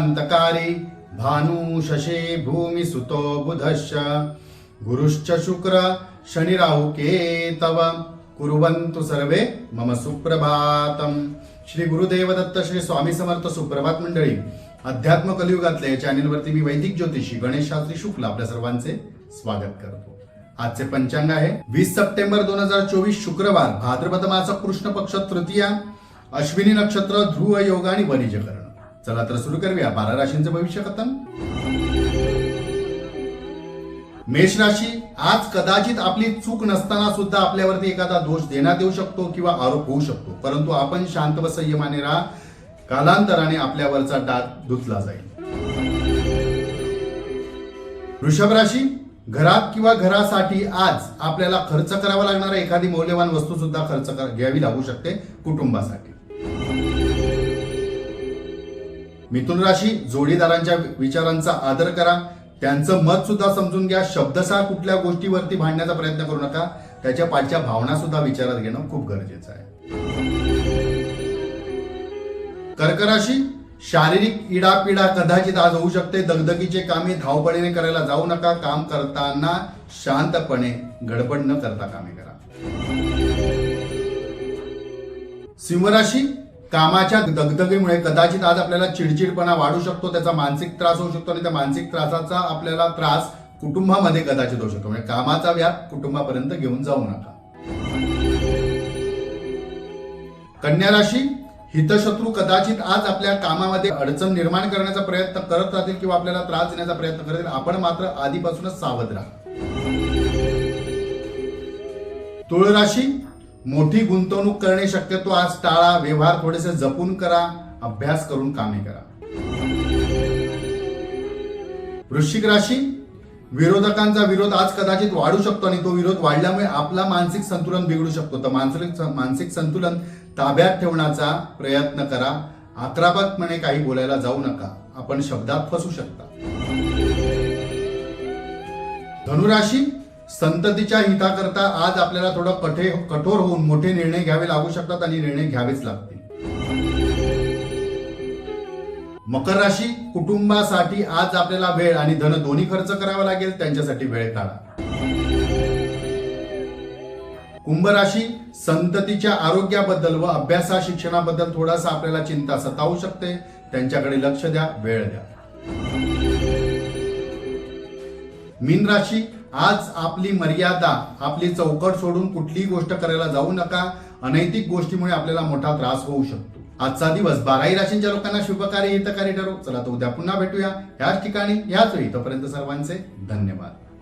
त्रिपुरान्तकारी भानु भूमिसुतो भूमि सुतो बुधश्च। गुरुश्च शुक्र शनिराहु केतव कुर्वन्तु सर्वे मम सुप्रभातम। श्री गुरुदेव दत्त श्री स्वामी समर्थ सुप्रभात मंडळी अध्यात्म कलियुगातल्या चॅनेलवरती मी वैदिक ज्योतिषी गणेश शास्त्री शुक्ल आपल्या सर्वांचे स्वागत करतो. आजचे पंचांग आहे. वीस सप्टेंबर दोन हजार चोवीस शुक्रवार भाद्रपद मास कृष्ण पक्ष तृतीया अश्विनी नक्षत्र ध्रुव योग आणि वनिजकरण चला तर सुरू करूया. बारा राशींचं भविष्य कथन मेष राशी आज कदाचित आपली चूक नसताना सुद्धा आपल्यावरती एखादा दोष देण्यात येऊ शकतो किंवा आरोप होऊ शकतो. परंतु आपण शांत व संयमाने राहा. कालांतराने आपल्यावरचा डाग धुतला जाईल. वृषभ राशी घरात किंवा घरासाठी आज आपल्याला खर्च करावा लागणारा एखादी मौल्यवान वस्तू सुद्धा खर्च घ्यावी लागू शकते कुटुंबासाठी. मिथुन राशी जोडीदारांच्या विचारांचा आदर करा. त्यांचं मत सुद्धा समजून घ्या. शब्दसार कुठल्या गोष्टीवरती भांडण्याचा प्रयत्न करू नका. त्याच्या पाठच्या भावना सुद्धा विचारात घेणं खूप गरजेचं आहे. कर्क राशी शारीरिक इडापिडा कदाचित आज होऊ शकते. दगदगीचे कामे धावपळीने करायला जाऊ नका. काम करताना शांतपणे गडबड न करता कामे करा. सिंहराशी कामाच्या दगदगीमुळे कदाचित आज आपल्याला चिडचिडपणा वाढू शकतो त्याचा मानसिक त्रास होऊ शकतो आणि त्या मानसिक त्रासाचा आपल्याला त्रास कुटुंबामध्ये कदाचित होऊ शकतो. म्हणजे कामाचा व्याप कुटुंबापर्यंत घेऊन जाऊ नका. कन्या राशी हितशत्रू कदाचित आज आपल्या कामामध्ये अडचण निर्माण करण्याचा प्रयत्न करत राहतील किंवा आपल्याला त्रास देण्याचा प्रयत्न करतील. आपण मात्र आधीपासूनच सावध राहा. तुळ राशी मोठी गुंतवणूक करणे शक्यतो आज टाळा व्यवहार थोडेसे जपून करा अभ्यास करून कामे करा. वृश्चिक राशी विरोधकांचा विरोध आज कदाचित वाढू शकतो आणि तो विरोध वाढल्यामुळे आपला मानसिक संतुलन बिघडू शकतो. तर मानसिक मानसिक संतुलन ताब्यात ठेवण्याचा प्रयत्न करा. आक्रमकपणे काही बोलायला जाऊ नका. आपण शब्दात फसू शकता. धनुराशी संततीच्या हिताकरता आज आपल्याला थोडं कठे कठोर होऊन मोठे निर्णय घ्यावे लागू शकतात आणि निर्णय घ्यावेच लागतील. मकर राशी कुटुंबासाठी आज आपल्याला वेळ आणि धन दोन्ही खर्च करावा लागेल त्यांच्यासाठी वेळ काढा. कुंभ राशी संततीच्या आरोग्याबद्दल व अभ्यासा शिक्षणाबद्दल थोडासा आपल्याला चिंता सतावू शकते. त्यांच्याकडे लक्ष द्या वेळ द्या. मीन राशी आज आपली मर्यादा आपली चौकट सोडून कुठलीही गोष्ट करायला जाऊ नका. अनैतिक गोष्टीमुळे आपल्याला मोठा त्रास होऊ शकतो. आजचा दिवस बाराही राशींच्या लोकांना शुभकारी हितकारी ठरो चला तर उद्या पुन्हा भेटूया. याच ठिकाणी याच वेळी. तोपर्यंत सर्वांचे धन्यवाद.